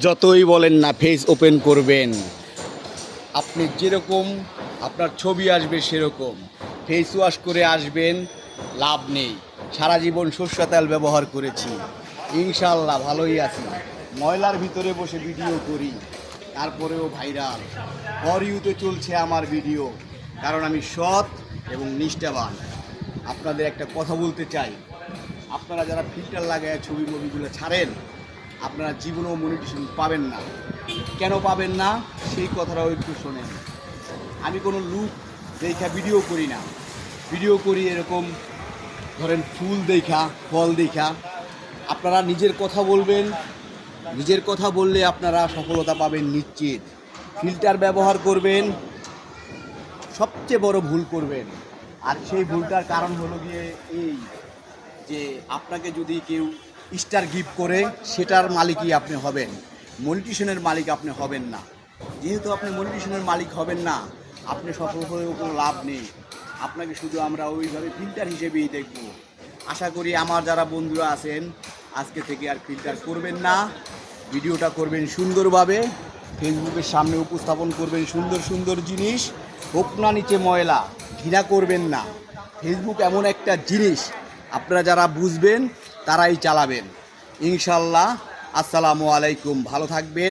যতই বলেন না ফেস ওপেন করবেন। আপনি যেরকম, আপনার ছবি আসবে সেরকম। ফেস ওয়াশ করে আসবেন, লাভ নেই। সারা জীবন সর্ষে তেল ব্যবহার করেছি। ইনশাল্লাহ ভালোই আছি। ময়লার ভিতরে বসে ভিডিও করি। তারপরেও ভাইরাল ফর ইউতে চলছে আমার ভিডিও কারণ আমি সৎ এবং নিষ্ঠাবান। আপনাদের একটা কথা বলতে চাই। আপনারা যারা ফিল্টার লাগায় ছবি মুভিগুলো ছাড়েন আপনারা জীবনেও মনিটেশন পাবেন না। কেন পাবেন না? সেই কথাটাও একটু শোনেন। আমি কোনো লুক দেখা ভিডিও করি না। ভিডিও করি এরকম, ধরেন ফুল দেখা, ফল দেখা। আপনারা নিজের কথা বলবেন, নিজের কথা বললে আপনারা সফলতা পাবেন নিশ্চিত। ফিল্টার ব্যবহার করবেন, সবচেয়ে বড় ভুল করবেন। আর সেই ভুলটার কারণ হলো গিয়ে এই যে আপনাকে যদি কেউ স্টার গিফট করে সেটার মালিকই আপনি হবেন। মনিটিশনের মালিক আপনি হবেন না। যেহেতু আপনি মনিটিশনের মালিক হবেন না, আপনি সফল হয়েও কোনো লাভ নেই। আপনাকে শুধু আমরা ওইভাবে ফিল্টার হিসেবেই দেখব। আশা করি আমার যারা বন্ধুরা আছেন, আজকে থেকে আর ফিল্টার করবেন না। ভিডিওটা করবেন সুন্দরভাবে। ফেসবুকের সামনে উপস্থাপন করবেন সুন্দর সুন্দর জিনিস। হোক না নিচে ময়লা, ঘৃণা করবেন না। ফেসবুক এমন একটা জিনিস, আপনারা যারা বুঝবেন তারাই চালাবেন। ইনশাল্লাহ আসসালামু আলাইকুম। ভালো থাকবেন।